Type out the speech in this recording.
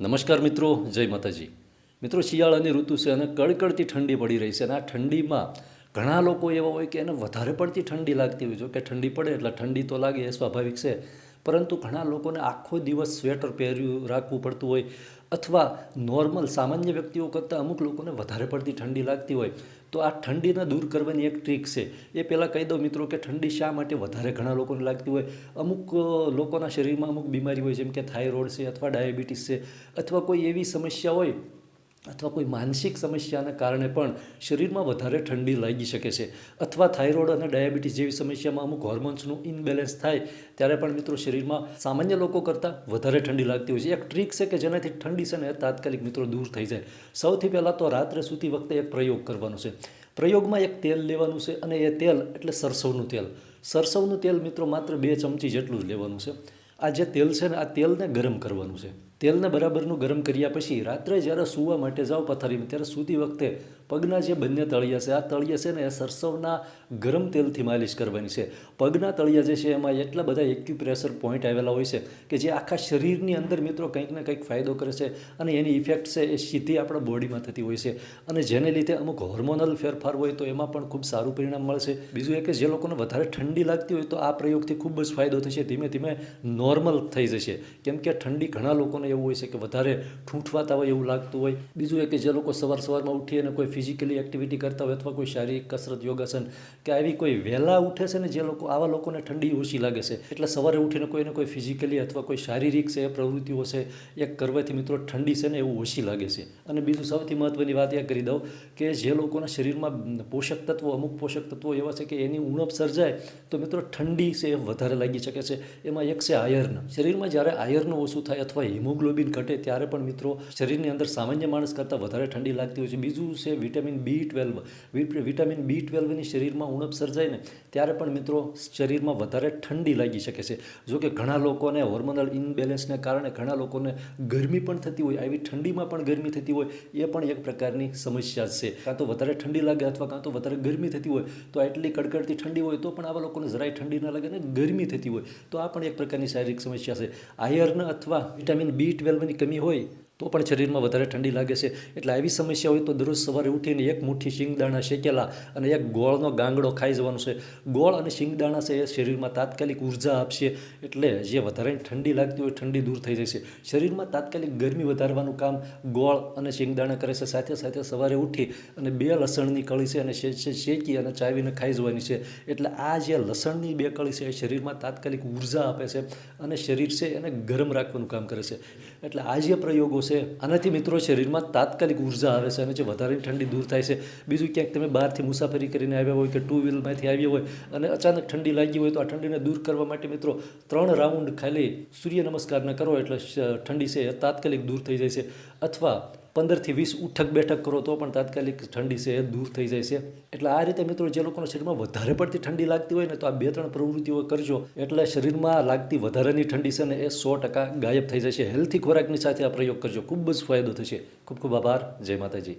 નમસ્કાર મિત્રો, જય માતાજી. મિત્રો શિયાળાની ઋતુ છે અને કડકડતી ઠંડી પડી રહી છે અને આ ઠંડીમાં ઘણા લોકો એવા હોય કે એને વધારે પડતી ઠંડી લાગતી હોય જો કે ઠંડી પડે એટલે ઠંડી તો લાગે એ સ્વાભાવિક છે. પરંતુ ઘણા લોકોને આખો દિવસ સ્વેટર પહેર્યું, રાખવું પડતું હોય અથવા નોર્મલ સામાન્ય વ્યક્તિઓ કરતાં અમુક લોકોને વધારે પડતી ઠંડી લાગતી હોય. તો આ ઠંડીને દૂર કરવાની એક ટ્રીક છે. એ પહેલાં કહી દઉં મિત્રો કે ઠંડી શા માટે વધારે ઘણા લોકોને લાગતી હોય? અમુક લોકોના શરીરમાં અમુક બીમારી હોય જેમ કે થાઇરોઇડ છે અથવા ડાયાબિટીસ છે અથવા કોઈ એવી સમસ્યા હોય અથવા કોઈ માનસિક સમસ્યાના કારણે પણ શરીરમાં વધારે ઠંડી લાગી શકે છે અથવા થાઇરોઇડ અને ડાયાબિટીસ જેવી સમસ્યામાં અમુક હોર્મોન્સનું ઇનબેલેન્સ થાય, ત્યારે પણ મિત્રો શરીરમાં સામાન્ય લોકો કરતાં વધારે ઠંડી લાગતી હોય છે. એક ટ્રીક છે કે જેનાથી ઠંડી છે ને તાત્કાલિક મિત્રો દૂર થઈ જાય. સૌથી પહેલાં તો રાત્રે સૂતી વખતે એક પ્રયોગ કરવાનો છે. પ્રયોગમાં એક તેલ લેવાનું છે અને એ તેલ એટલે સરસવનું તેલ. સરસવનું તેલ મિત્રો માત્ર બે ચમચી જેટલું જ લેવાનું છે. આ જે તેલ છે ને, આ તેલને ગરમ કરવાનું છે. તેલને બરાબરનું ગરમ કર્યા પછી રાત્રે જ્યારે સૂવા માટે જાઓ પથારીમાં, ત્યારે સૂતી વખતે પગના જે બંને તળિયા છે, આ તળિયા છે ને, એ સરસવના ગરમ તેલથી માલિશ કરવાની છે. પગના તળિયા જે છે, એમાં એટલા બધા એક્યુપ્રેશર પોઈન્ટ આવેલા હોય છે કે જે આખા શરીરની અંદર મિત્રો કંઈક ને કંઈક ફાયદો કરે છે અને એની ઇફેક્ટ છે એ સીધી આપણા બોડીમાં થતી હોય છે. અને જેને લીધે અમુક હોર્મોનલ ફેરફાર હોય તો એમાં પણ ખૂબ સારું પરિણામ મળશે બીજું એ કે જે લોકોને વધારે ઠંડી લાગતી હોય તો આ પ્રયોગથી ખૂબ જ ફાયદો થશે, ધીમે ધીમે નોર્મલ થઈ જશે. કેમ કે ઠંડી ઘણા લોકોને એવું હોય છે કે વધારે ઠૂંઠવાતા હોય એવું લાગતું હોય. બીજું એ કે જે લોકો સવાર સવારમાં ઉઠી અને કોઈ ફિઝિકલી એક્ટિવિટી કરતા હોય અથવા કોઈ શારીરિક કસરત, યોગાસન, કે આવી કોઈ વહેલા ઉઠે છે ને જે લોકો, આવા લોકોને ઠંડી ઓછી લાગે છે. એટલે સવારે ઉઠીને કોઈને કોઈ ફિઝિકલી અથવા કોઈ શારીરિક છે, પ્રવૃત્તિઓ છે, એ કરવાથી મિત્રો ઠંડી છે ને એવું ઓછી લાગે છે. અને બીજું સૌથી મહત્ત્વની વાત એ કરી દઉં કે જે લોકોના શરીરમાં પોષક તત્વો, અમુક પોષક તત્વો એવા છે કે એની ઉણપ સર્જાય તો મિત્રો ઠંડી છે એ વધારે લાગી શકે છે. એમાં એક છે આયર્ન. શરીરમાં જ્યારે આયર્ન ઓછું થાય અથવા હિમોગ્લોબિન ઘટે ત્યારે પણ મિત્રો શરીરની અંદર સામાન્ય માણસ કરતાં વધારે ઠંડી લાગતી હોય છે. બીજું છે vitamin B twelve. Vitamin B ટ્વેલ્વની શરીરમાં ઉણપ સર્જાય ને ત્યારે પણ મિત્રો શરીરમાં વધારે ઠંડી લાગી શકે છે. જો કે ઘણા લોકોને હોર્મોનલ ઇનબેલેન્સને કારણે ઘણા લોકોને ગરમી પણ થતી હોય, આવી ઠંડીમાં પણ ગરમી થતી હોય, એ પણ એક પ્રકારની સમસ્યા છે. કાં તો વધારે ઠંડી લાગે અથવા કાં તો વધારે ગરમી થતી હોય, તો આટલી કડકડતી ઠંડી હોય, તો પણ આવા લોકોને જરાય ઠંડી ન લાગે ને ગરમી થતી હોય, તો આ પણ એક પ્રકારની શારીરિક સમસ્યા છે. આયર્ન અથવા વિટામિન બી ટ્વેલ્વની કમી હોય તો પણ શરીરમાં વધારે ઠંડી લાગે છે. એટલે આવી સમસ્યા હોય તો દરરોજ સવારે ઉઠીને એક મુઠ્ઠી શિંગદાણા શેકેલા અને એક ગોળનો ગાંગડો ખાઈ જવાનો છે. ગોળ અને શિંગદાણા છે એ શરીરમાં તાત્કાલિક ઊર્જા આપશે એટલે જે વધારે ઠંડી લાગતી હોય ઠંડી દૂર થઈ જશે. શરીરમાં તાત્કાલિક ગરમી વધારવાનું કામ ગોળ અને શિંગદાણા કરે છે. સાથે સાથે સવારે ઉઠી અને બે લસણની કળી છે અને શેકી અને ચાવીને ખાઈ જવાની છે. એટલે આ જે લસણની બે કળી છે એ શરીરમાં તાત્કાલિક ઊર્જા આપે છે અને શરીર છે એને ગરમ રાખવાનું કામ કરે છે. એટલે આ જે પ્રયોગો છે. આનાથી મિત્રો શરીરમાં તાત્કાલિક ઊર્જા આવે છે અને જે વધારે ઠંડી દૂર થાય છે. બીજું ક્યાંક તમે બહારથી મુસાફરી કરીને આવ્યા હોય કે ટુ વ્હીલમાંથી આવ્યા હોય અને અચાનક ઠંડી લાગી હોય તો આ ઠંડીને દૂર કરવા માટે મિત્રો ત્રણ રાઉન્ડ ખાલી સૂર્ય નમસ્કારના કરો એટલે ઠંડી છે તાત્કાલિક દૂર થઈ જાય છે. અથવા પંદરથી વીસ ઉઠક બેઠક કરો તો પણ તાત્કાલિક ઠંડી છે એ દૂર થઈ જાય છે. એટલે આ રીતે મિત્રો જે લોકોના શરીરમાં વધારે પડતી ઠંડી લાગતી હોય ને તો આ બે ત્રણ પ્રવૃત્તિઓ કરજો. એટલે શરીરમાં લાગતી વધારાની ઠંડી છે ને એ સો ટકા ગાયબ થઈ જશે. હેલ્થી ખોરાકની સાથે આ પ્રયોગ કરજો. ખૂબ જ ફાયદો થશે. ખૂબ ખૂબ આભાર. જય માતાજી.